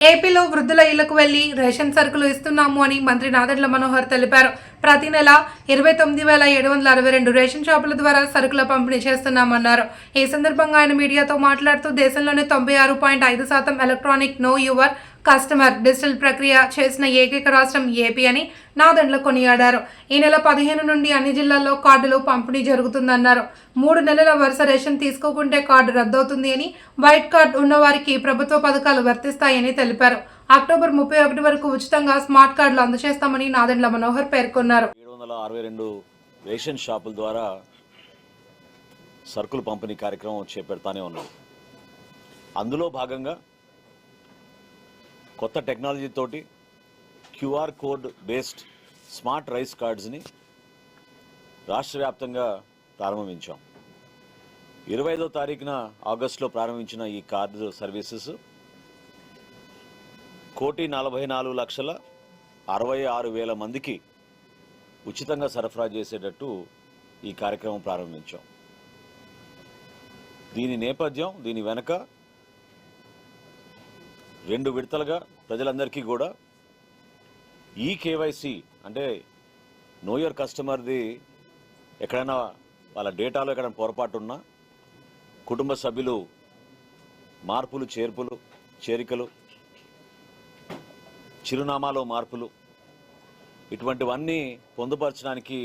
ఏపీలో వృద్ధుల ఇళ్ళకు వెళ్ళి రేషన్ సరుకులు ఇస్తున్నాము అని మంత్రి నాదెండ్ల మనోహర్ తెలిపారు. ప్రతి నెల ఇరవై తొమ్మిది వేల ఏడు వందల అరవై రెండు రేషన్ షాపుల ద్వారా సరుకుల పంపిణీ చేస్తున్నామన్నారు. ఈ సందర్భంగా ఆయన మీడియాతో మాట్లాడుతూ దేశంలోనే తొంభై ఆరు పాయింట్ ఐదు శాతం electronic know your customer digital ప్రక్రియ చేసిన ఏకైక రాష్ట్రం ఏపీ అని నాదెండ్ల కొనియాడారు. ఈ నెల పదిహేను నుండి అన్ని జిల్లాల్లో కార్డులు పంపిణీ జరుగుతుందన్నారు. మూడు నెలల వరుస రేషన్ తీసుకోకుంటే కార్డు రద్దవుతుంది అని వైట్ కార్డు ఉన్నవారికి ప్రభుత్వ పథకాలు వర్తిస్తాయని తెలిపారు. అక్టోబర్ ముప్పై ఒకటి వరకు ఉచితంగా స్మార్ట్ కార్డులు అందజేస్తామని నాదెండ్ల మనోహర్ పేర్కొన్నారు. రేషన్ షాపుల ద్వారా సరుకులు పంపిణీ కార్యక్రమం చేపడతానే ఉన్నాం. అందులో భాగంగా కొత్త టెక్నాలజీ తోటి QR code based smart rice కార్డ్స్ని రాష్ట్ర వ్యాప్తంగా ప్రారంభించాం. ఇరవై ఐదో తారీఖున ఆగస్టులో ప్రారంభించిన ఈ కార్డు సర్వీసెస్ కోటి నలభై నాలుగు లక్షల అరవై ఆరు వేల మందికి ఉచితంగా సరఫరా చేసేటట్టు ఈ కార్యక్రమం ప్రారంభించాం. దీని నేపథ్యం దీని వెనక రెండు విడతలుగా ప్రజలందరికీ కూడా ఈ కేవైసీ అంటే నోయర్ కస్టమర్ది ఎక్కడైనా వాళ్ళ డేటాలో ఎక్కడైనా పొరపాటు ఉన్నా కుటుంబ సభ్యులు మార్పులు చేర్పులు చేరికలు చిరునామాలో మార్పులు ఇటువంటివన్నీ పొందుపరచడానికి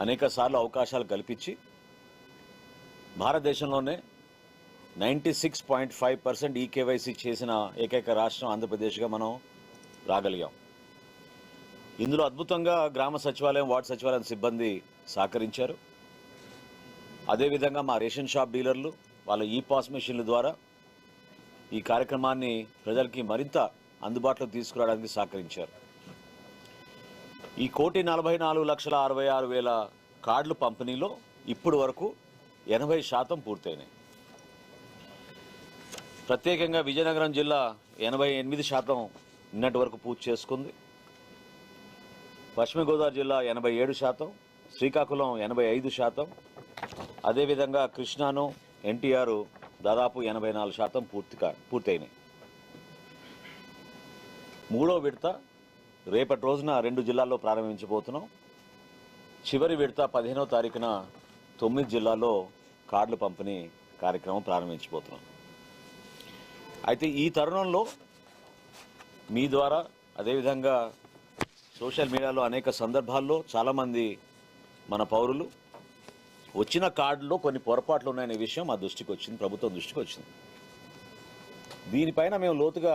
అనేక సార్లు అవకాశాలు కల్పించి భారతదేశంలోనే ninety six point five percent ఈ చేసిన ఏకైక రాష్ట్రం ఆంధ్రప్రదేశ్గా మనం రాగలిగాం. ఇందులో అద్భుతంగా గ్రామ సచివాలయం వార్డు సచివాలయం సిబ్బంది సహకరించారు. అదేవిధంగా మా రేషన్ షాప్ డీలర్లు వాళ్ళ ఈ పాస్ మెషిన్ల ద్వారా ఈ కార్యక్రమాన్ని ప్రజలకి మరింత అందుబాటులో తీసుకురావడానికి సహకరించారు. ఈ కోటి నలభై నాలుగు లక్షల అరవై ఆరు వేల కార్డులు పంపిణీలో ఇప్పుడు వరకు ఎనభై శాతం పూర్తయినాయి. ప్రత్యేకంగా విజయనగరం జిల్లా ఎనభై ఎనిమిది శాతం నిన్నటి వరకు పూర్తి చేసుకుంది. పశ్చిమ గోదావరి జిల్లా ఎనభై ఏడు శాతం శ్రీకాకుళం ఎనభై ఐదు శాతం. అదేవిధంగా కృష్ణాను ఎన్టీఆర్ దాదాపు ఎనభై నాలుగు శాతం పూర్తిగా పూర్తయినాయి. మూడో విడత రేపటి రోజున రెండు జిల్లాల్లో ప్రారంభించబోతున్నాం. చివరి విడత పదిహేనో తారీఖున తొమ్మిది జిల్లాల్లో కార్డులు పంపిణీ కార్యక్రమం ప్రారంభించబోతున్నాం. అయితే ఈ తరుణంలో మీ ద్వారా అదేవిధంగా సోషల్ మీడియాలో అనేక సందర్భాల్లో చాలామంది మన పౌరులు వచ్చిన కార్డులో కొన్ని పొరపాట్లు ఉన్నాయనే విషయం మా దృష్టికి వచ్చింది ప్రభుత్వం దృష్టికి వచ్చింది. దీనిపైన మేము లోతుగా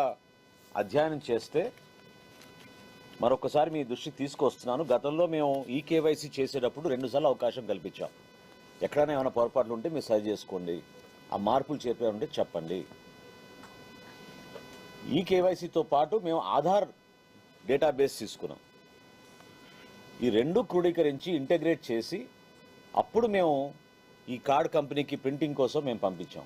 అధ్యయనం చేస్తే మరొకసారి మీ దృష్టికి తీసుకొస్తున్నాను. గతంలో మేము ఈ కేవైసీ చేసేటప్పుడు రెండుసార్లు అవకాశం కల్పించాం. ఎక్కడైనా ఏమైనా పొరపాట్లు ఉంటే మీరు సరి చేసుకోండి. ఆ మార్పులు చెప్పే ఉంటే చెప్పండి. ఈ కేవైసీతో పాటు మేము ఆధార్ డేటాబేస్ తీసుకున్నాం. ఈ రెండు క్రోడీకరించి ఇంటగ్రేట్ చేసి అప్పుడు మేము ఈ కార్డ్ కంపెనీకి ప్రింటింగ్ కోసం మేము పంపించాం.